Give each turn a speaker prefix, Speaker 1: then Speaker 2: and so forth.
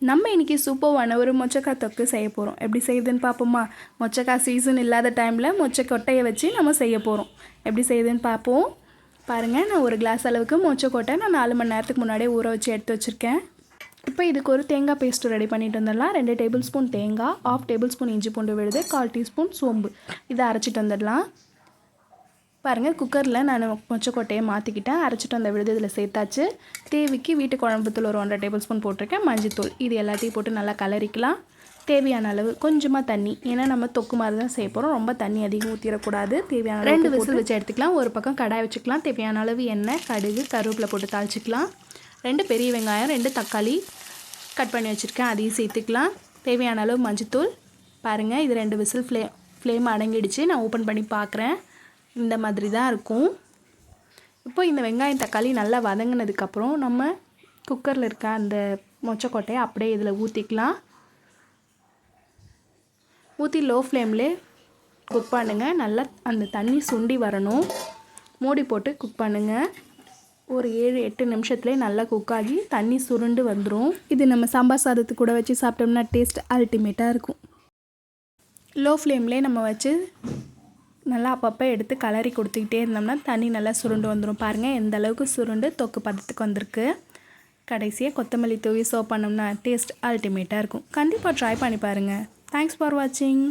Speaker 1: நம்ம இன்றைக்கி சூப்பர்வான ஒரு மொச்சக்காய் தொக்கு செய்ய போகிறோம் எப்படி செய்யுதுன்னு பார்ப்போமா? மொச்சக்காய் சீசன் இல்லாத டைமில் மொச்சக்கொட்டையை வச்சு நம்ம செய்ய போகிறோம் எப்படி செய்யுதுன்னு பார்ப்போம். பாருங்கள் நான் ஒரு கிளாஸ் அளவுக்கு மொச்சக்கொட்டை நான் நாலு மணி நேரத்துக்கு முன்னாடியே ஊற வச்சு எடுத்து வச்சுருக்கேன். இப்போ இதுக்கு ஒரு தேங்காய் பேஸ்ட்டு ரெடி பண்ணிட்டு வந்துடலாம். ரெண்டு டேபிள் ஸ்பூன் தேங்காய் ஆஃப் டேபிள் ஸ்பூன் இஞ்சி பூண்டு விழுது கால் டீஸ்பூன் சோம்பு. இதை அரைச்சிட்டு வந்துடலாம். பாருங்கள் குக்கரில் நான் மொச்சக்கொட்டையை மாற்றிக்கிட்டேன் அரைச்சிட்டு அந்த விழுது இதில் சேர்த்தாச்சு. தேவைக்கு வீட்டு குழம்புத்தூள் ஒரு ஒன்றரை டேபிள் ஸ்பூன் போட்டிருக்கேன். மஞ்சத்தூள் இது எல்லாத்தையும் போட்டு நல்லா கலரிக்கலாம். தேவையான அளவு கொஞ்சமாக தண்ணி ஏன்னா நம்ம தொக்கு மாதிரி தான் செய்ய போகிறோம் ரொம்ப தண்ணி அதிகம் ஊற்றிடக்கூடாது தேவையான ரெண்டு விசில் வச்சு எடுத்துக்கலாம். ஒரு பக்கம் கடாய் வச்சுக்கலாம். தேவையான அளவு எண்ணெய் கடுகு கருவேப்பிலை போட்டு தாளிச்சிக்கலாம். ரெண்டு பெரிய வெங்காயம் ரெண்டு தக்காளி கட் பண்ணி வச்சுருக்கேன். அதையும் சேர்த்துக்கலாம். தேவையான அளவு மஞ்சத்தூள் பாருங்கள் இது ரெண்டு விசில் ஃப்ளே ஃப்ளேம் அடங்கிடுச்சு. நான் ஓப்பன் பண்ணி பார்க்குறேன். இந்த மாதிரி தான் இருக்கும். இப்போ இந்த வெங்காயம் தக்காளி நல்லா வதங்கினதுக்கப்புறம் நம்ம குக்கரில் இருக்க அந்த மொச்சக்கொட்டையை அப்படியே இதில் ஊற்றிக்கலாம் ஊற்றி லோ ஃப்ளேம்லே குக் பண்ணுங்கள் நல்லா அந்த தண்ணி சுண்டி வரணும். மூடி போட்டு குக் பண்ணுங்கள் ஒரு ஏழு எட்டு நிமிஷத்துலேயே நல்லா குக் ஆகி தண்ணி சுருண்டு வந்துடும் இது நம்ம சாம்பார் சாதத்து கூட வச்சு சாப்பிட்டோம்னா டேஸ்ட் அல்டிமேட்டாக இருக்கும். லோ ஃப்ளேம்லேயே நம்ம வச்சு நல்லா அப்பப்போ எடுத்து கலரி கொடுத்துக்கிட்டே இருந்தோம்னா தண்ணி நல்லா சுருண்டு வந்துடும் பாருங்கள் எந்த அளவுக்கு சுருண்டு தொக்கு பதத்துக்கு வந்திருக்கு. கடைசியாக கொத்தமல்லி தூவி சோப் பண்ணோம்னா டேஸ்ட் அல்டிமேட்டாக இருக்கும். கண்டிப்பாக ட்ரை பண்ணி பாருங்கள் தேங்க்ஸ் ஃபார் வாட்சிங்